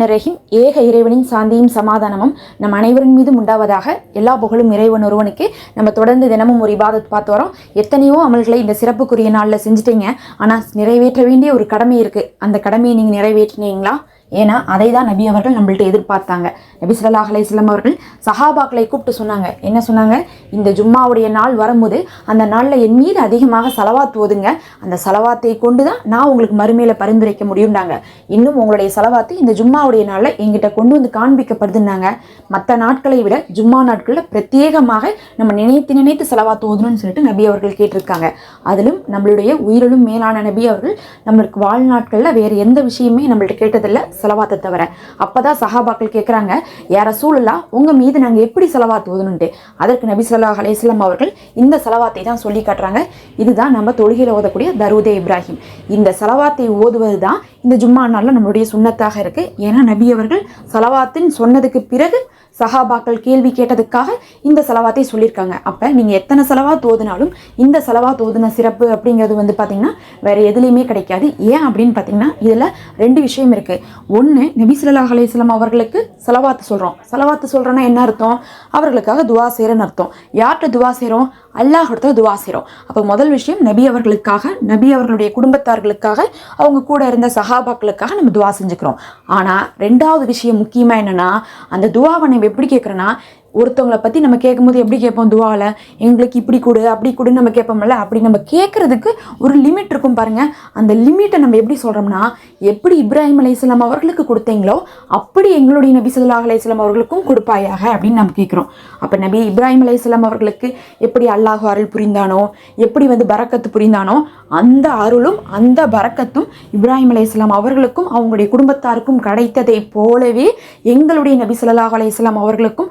ரஹீம் ஏக இறைவனின் சாந்தியும் சமாதானமும் நம் அனைவரின் மீதும் உண்டாவதாக எல்லா புகழும் இறைவன் ஒருவனுக்கு நம்ம தொடர்ந்து தினமும் ஒரு இபாதத் பார்த்து வரோம். எத்தனையோ அமல்களை இந்த சிறப்புக்குரிய நாளில் செஞ்சுட்டீங்க. ஆனால் நிறைவேற்ற வேண்டிய ஒரு கடமை இருக்குது அந்த கடமையை நீங்கள் நிறைவேற்றினீங்களா? ஏன்னா அதை தான் நபி அவர்கள் நம்மள்ட்ட எதிர்பார்த்தாங்க. நபி ஸல்லல்லாஹு அலையம் அவர்கள் சஹாபாக்களை கூப்பிட்டு சொன்னாங்க. என்ன சொன்னாங்க? இந்த ஜும்மாவுடைய நாள் வரும்போது அந்த நாளில் என் மீது அதிகமாக சலவாத் ஓதுங்க அந்த செலவாத்தை கொண்டு தான் நான் உங்களுக்கு மறுமையில் பரிந்துரைக்க முடியும்னாங்க. இன்னும் உங்களுடைய செலவாத்து இந்த ஜும்மாவுடைய நாளில் எங்கிட்ட கொண்டு வந்து காண்பிக்கப்படுதுன்னாங்க. மற்ற நாட்களை விட ஜும்மா நாட்களில் பிரத்யேகமாக நம்ம நினைத்து நினைத்து செலவாத்து ஓதணும்னு சொல்லிட்டு நபி அவர்கள் கேட்டிருக்காங்க. அதிலும் நம்மளுடைய உயிரிலும் மேலான நபி அவர்கள் நம்மளுக்கு வாழ்நாட்களில் வேறு எந்த விஷயமே நம்மள்ட்ட கேட்டதில்லை செலவாத்தை தவிர. அப்பதான் சஹாபாக்கள் கேட்குறாங்க யார சூழலா உங்கள் மீது நாங்கள் எப்படி செலவாத்து ஓதணுன்ட்டு அதற்கு நபி சொல்லா அலையம் அவர்கள் இந்த செலவாத்தை தான் சொல்லி காட்டுறாங்க. இதுதான் நம்ம தொழுகையில் ஓதக்கூடிய தருதே இப்ராஹிம். இந்த செலவாத்தை ஓதுவது தான் இந்த ஜும்மா நாளில் நம்மளுடைய சுண்ணத்தாக இருக்குது ஏன்னா நபி அவர்கள் செலவாத்துன்னு சொன்னதுக்கு பிறகு சஹாபாக்கள் கேள்வி கேட்டதுக்காக இந்த செலவாத்தை சொல்லியிருக்காங்க. அப்போ நீங்கள் எத்தனை செலவாக தோதுனாலும் இந்த செலவா தோதுன சிறப்பு அப்படிங்கிறது வந்து பார்த்திங்கன்னா வேறு எதுலேயுமே கிடைக்காது. ஏன் அப்படின்னு பார்த்தீங்கன்னா இதில் ரெண்டு விஷயம் இருக்குது ஒன்று நபி ஸல்லல்லாஹு அலையம் அவர்களுக்கு செலவாத்து சொல்கிறோம் செலவாத்து சொல்கிறோன்னா என்ன அர்த்தம்? அவர்களுக்காக துவா செய்கிறேன்னு அர்த்தம். யார்கிட்ட துவா செய்கிறோம் அல்லாஹ் துவா செய்கிறோம் அப்போ முதல் விஷயம் நபி அவர்களுக்காக நபி அவர்களுடைய குடும்பத்தார்களுக்காக அவங்க கூட இருந்த சஹாபாக்களுக்காக நம்ம துவா செஞ்சுக்கிறோம். ஆனால் ரெண்டாவது விஷயம் முக்கியமாக என்னென்னா அந்த துவாவை நம்ம எப்படி கேட்குறோன்னா ஒருத்தவங்களை பற்றி நம்ம கேட்கும்போது எப்படி கேட்போம்? துவாவில் எங்களுக்கு இப்படி கொடு அப்படி கொடுன்னு நம்ம கேட்போம்ல அப்படி நம்ம கேட்குறதுக்கு ஒரு லிமிட் இருக்கும் பாருங்கள் அந்த லிமிட்டை நம்ம எப்படி சொல்கிறோம்னா எப்படி இப்ராஹிம் அலைஹிஸ்ஸலாம் அவர்களுக்கு கொடுத்தீங்களோ அப்படி எங்களுடைய நபி சொல்லாஹ் அலைஹி அவர்களுக்கும் கொடுப்பாயாக அப்படின்னு நம்ம கேட்குறோம். அப்போ நபி இப்ராஹிம் அலைஹிஸ்ஸலாம் அவர்களுக்கு எப்படி அல்லாஹ் அருள் புரிந்தானோ எப்படி வந்து பரக்கத்து புரிந்தானோ அந்த அருளும் அந்த பரக்கத்தும் இப்ராஹிம் அலைஹிஸ்ஸலாம் அவர்களுக்கும் அவங்களுடைய குடும்பத்தாருக்கும் கிடைத்ததை போலவே எங்களுடைய நபி சொல்லாஹ் அலைஹி வஸல்லம் அவர்களுக்கும்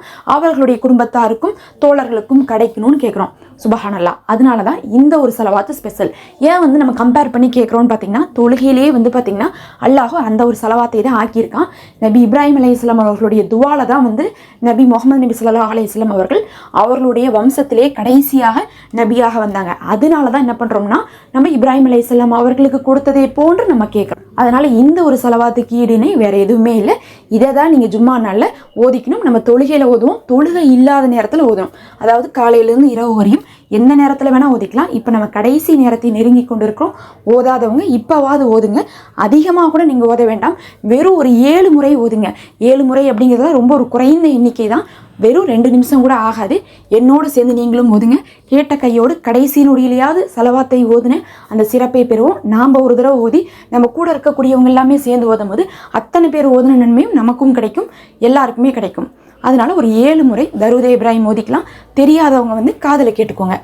அவர்களுடைய குடும்பத்தாருக்கும் தோழர்களுக்கும் கிடைக்கணும்னு கேட்குறோம் சுபஹானல்லா. அதனால தான் இந்த ஒரு செலவாத்து ஸ்பெஷல் ஏன் வந்து நம்ம கம்பேர் பண்ணி கேட்குறோன்னு பார்த்தீங்கன்னா தொழுகையிலேயே வந்து பார்த்தீங்கன்னா அல்லாஹோ அந்த ஒரு செலவாத்தை தான் ஆக்கியிருக்கான். நபி இப்ராஹிம் அலைஹிஸ்லாம் அவர்களுடைய துவால தான் வந்து நபி முகமது நபி ஸல்லல்லாஹு அலி இஸ்லாம் அவர்கள் அவர்களுடைய வம்சத்திலே கடைசியாக நபியாக வந்தாங்க. அதனால தான் என்ன பண்ணுறோம்னா நம்ம இப்ராஹிம் அலைஹிஸ்லாம் அவர்களுக்கு கொடுத்ததை போன்று நம்ம கேட்குறோம் அதனால் இந்த ஒரு செலவாத்துக்கு ஈடுனே வேறு எதுவுமே இல்லை. இதை தான் நீங்கள் ஜும்மா நாளில் ஓதிக்கணும். நம்ம தொழுகையில் ஓதுவோம். தொழுகை இல்லாத நேரத்தில் ஓதணும். அதாவது காலையிலேருந்து இரவு வரையும் எந்த நேரத்தில் வேணால் ஓதிக்கலாம். இப்போ நம்ம கடைசி நேரத்தை நெருங்கி கொண்டு இருக்கிறோம் ஓதாதவங்க இப்போவாது ஓதுங்க. அதிகமாக கூட நீங்கள் ஓத வேண்டாம். வெறும் ஒரு ஏழு முறை ஓதுங்க. ஏழு முறை அப்படிங்கிறது ரொம்ப ஒரு குறைந்த எண்ணிக்கை தான். வெறும் ரெண்டு நிமிஷம் கூட ஆகாது. என்னோடு சேர்ந்து நீங்களும் ஓதுங்க. கேட்ட கையோடு கடைசி நொடியிலையாவது செலவாத்தை ஓதுன அந்த சிறப்பை பெறுவோம். நாம் ஒரு தடவை ஓதி நம்ம கூட இருக்கக்கூடியவங்க எல்லாமே சேர்ந்து ஓதும் போது அத்தனை பேர் ஓதுன நன்மையும் நமக்கும் கிடைக்கும். எல்லாருக்குமே கிடைக்கும். அதனால ஒரு ஏழு முறை தருதே இப்ராஹிம் மோதிக்கலாம். தெரியாதவங்க வந்து காதில் கேட்டுக்கோங்க.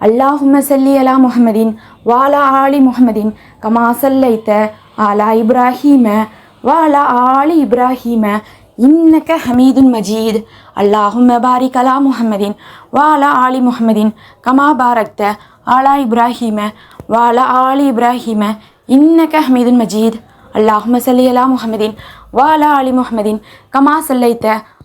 அல்லாஹும சல்லி அலா முஹம்மதின் வாலா ஆலி முகமதீன் கமா சல்லைத்த ஆலா இப்ராஹீம வாலா ஆலி இப்ராஹீம இன்னக்க ஹமீதுன் மஜீத். அல்லாஹும பாரிக் அலா முகமதீன் வாலா ஆலி முஹம்மதின் கமா பாரக்த ஆலா இப்ராஹீம வாலா ஆலி இப்ராஹீம இன்னக்க ஹமீதுன் மஜீத். அல்லாஹும்ம சல்லி அலா முஹம்மதின் வாலா ஆலி முகமதீன் கமா சல்லைத்த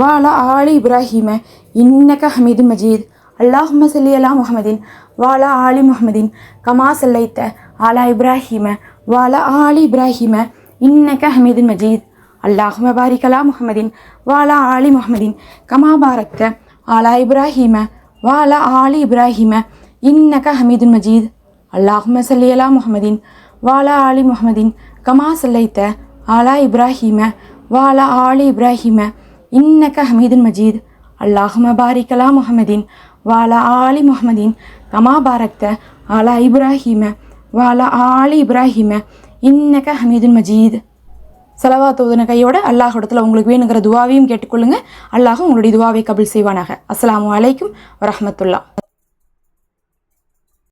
வாலா ஆலி இப்ராஹிம இன்னக ஹமீது மஜீத். அல்லாஹ் சல்லி அலா முஹமதின் வாலா ஆலி முஹமதின் கமா சல்லைத்த ஆலா இப்ராஹிம வாலா ஆலி இப்ராஹிம இன்னக ஹமீது மஜீத். அல்லாஹ் பாரிக் அலா முஹமதின் வாலா ஆலி முஹமதின் கமா பாரக்த ஆலா இப்ராஹிம வாலா ஆலி இப்ராஹிம இன்னக ஹமீது மஜீத். அல்லாஹ் சல்லி அலா முஹமதின் வாலா ஆலி முஹமதின் கமா சல்லைத்த ஆலா இப்ராஹிம வாலா ஆலி இப்ராஹிம இன்னக்க ஹமீதுன் மஜீத். அல்லாஹும பாரிகலா முஹமதின் வாலா ஆலி முஹமதின் கமா பாரக்த ஆலா இப்ராஹிம. வாலா ஆலி இப்ராஹிம. இன்னக்க ஹமீதுன் மஜீத். செலவா தோதுன கையோட அல்லாஹிடத்தில் உங்களுக்கு வேணுங்கிற துவாவையும் கேட்டுக்கொள்ளுங்க. அல்லாஹும் உங்களுடைய துவாவை கபில் செய்வானாக. அஸ்லாம் வலைக்கும் வரமத்துல்லா